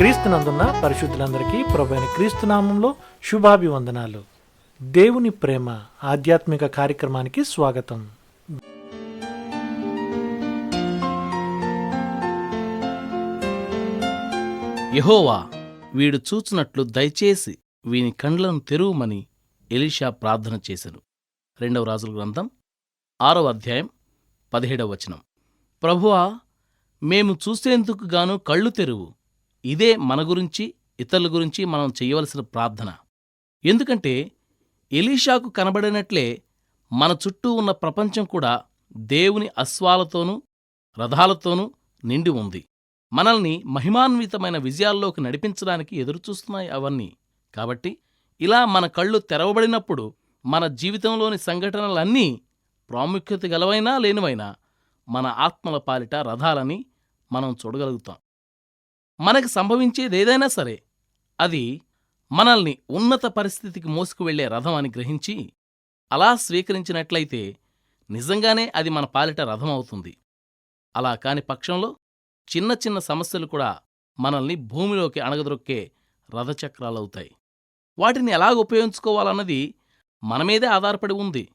క్రీస్తునందున్న పరిశుద్ధులందరికీ ప్రభైన క్రీస్తునామంలో శుభాభివందనాలు. దేవుని ప్రేమ ఆధ్యాత్మిక కార్యక్రమానికి స్వాగతం. యహోవా వీడు చూచునట్లు దయచేసి వీని కండ్లను తెరువుమని ఎలీషా ప్రార్థన చేశాను రెండవ రాజుల గ్రంథం ఆరవ అధ్యాయం పదిహేడవ వచనం. ప్రభువా మేము చూసేందుకు గాను కళ్ళు తెరువు. ఇదే మన గురించి ఇతరుల గురించి మనం చేయవలసిన ప్రార్థన. ఎందుకంటే ఎలీషాకు కనబడినట్లే మన చుట్టూ ఉన్న ప్రపంచం కూడా దేవుని అశ్వాలతోనూ రథాలతోనూ నిండి ఉంది. మనల్ని మహిమాన్వితమైన విజయాల్లోకి నడిపించడానికి ఎదురుచూస్తున్నాయి అవన్నీ. కాబట్టి ఇలా మన కళ్ళు తెరవబడినప్పుడు మన జీవితంలోని సంఘటనలన్నీ ప్రాముఖ్యత గలవైనా లేనివైనా మన ఆత్మల పాలిట రథాలని మనం చూడగలుగుతాం. మనకి సంభవించేదేదైనా సరే అది మనల్ని ఉన్నత పరిస్థితికి మోసుకువెళ్ళే రథం అని గ్రహించి అలా స్వీకరించినట్లయితే నిజంగానే అది మన పాలిట రథం అవుతుంది. అలా కాని పక్షంలో చిన్న చిన్న సమస్యలు కూడా మనల్ని భూమిలోకి అణగదొక్కే రథచక్రాలవుతాయి. వాటిని ఎలాగ ఉపయోగించుకోవాలన్నది మన మీదే ఆధారపడి ఉంది.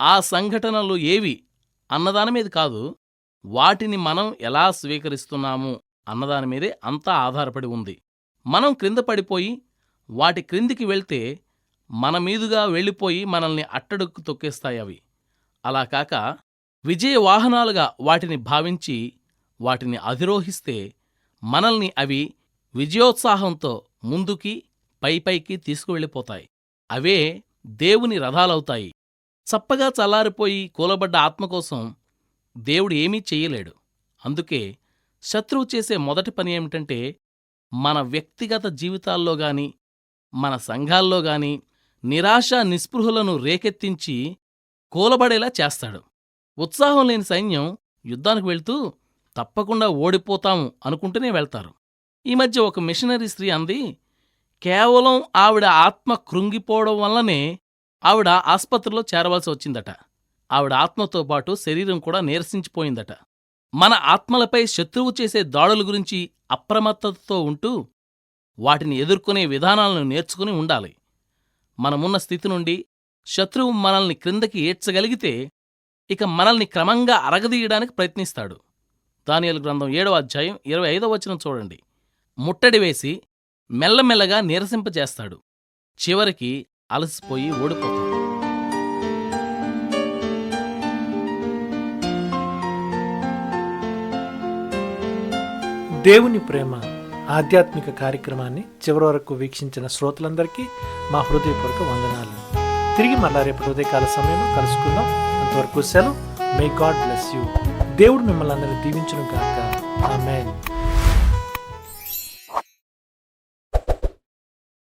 ఆ సంఘటనలు ఏవి అన్నదాని మీద కాదు వాటిని మనం ఎలా స్వీకరిస్తున్నాము అన్నదాని మీదే అంతా ఆధారపడి ఉంది. మనం క్రింద పడిపోయి వాటి క్రిందికి వెళ్తే మన మీదుగా వెళ్ళిపోయి మనల్ని అట్టడుక్కు తొక్కేస్తాయి అవి. అలా కాక విజయ వాహనాలుగా వాటిని భావించి వాటిని అధిరోహిస్తే మనల్ని అవి విజయోత్సాహంతో ముందుకి పైపైకి తీసుకువెళ్ళిపోతాయి. అవే దేవుని రథాలవుతాయి. చప్పగా చల్లారిపోయి కూలబడ్డ ఆత్మ కోసం దేవుడు ఏమీ చెయ్యలేడు అందుకే శత్రువు చేసే మొదటి పని ఏమిటంటే మన వ్యక్తిగత జీవితాల్లో గాని మన సంఘాల్లో గాని నిరాశ నిస్పృహలను రేకెత్తించి కూలబడేలా చేస్తాడు. ఉత్సాహం లేని సైన్యం యుద్ధానికి వెళ్తూ తప్పకుండా ఓడిపోతాము అనుకుంటూనే వెళ్తారు. ఈ మధ్య ఒక మిషనరీ స్త్రీ అంది కేవలం ఆవిడ ఆత్మ కృంగిపోవడం వల్లనే ఆవిడ ఆస్పత్రిలో చేరవలసి వచ్చిందట. ఆవిడ ఆత్మతో పాటు శరీరం కూడా నీరసించిపోయిందట. మన ఆత్మలపై శత్రువు చేసే దాడుల గురించి అప్రమత్తతతో ఉంటూ వాటిని ఎదుర్కొనే విధానాలను నేర్చుకుని ఉండాలి. మనమున్న స్థితి నుండి శత్రువు మనల్ని క్రిందకి ఏడ్చగలిగితే ఇక మనల్ని క్రమంగా అరగదీయడానికి ప్రయత్నిస్తాడు. దానియలు గ్రంథం ఏడవ అధ్యాయం ఇరవై ఐదవ వచనం చూడండి. ముట్టడి వేసి మెల్లమెల్లగా నీరసింపజేస్తాడు. చివరికి అలసిపోయి ఓడిపోతాడు. దేవుని ప్రేమ ఆధ్యాత్మిక కార్యక్రమాన్ని చివరి వరకు వీక్షించిన శ్రోతలందరికీ మా హృదయపూర్వక వందనాలు. తిరిగి మళ్ళా రేపు హృదయకాల సమయంలో కలుసుకుందాం. అంతవరకు సెలవు. మే గాడ్ బ్లెస్ యూ దేవుడు మిమ్మల్ని అందరినీ దీవించును గాక. ఆమెన్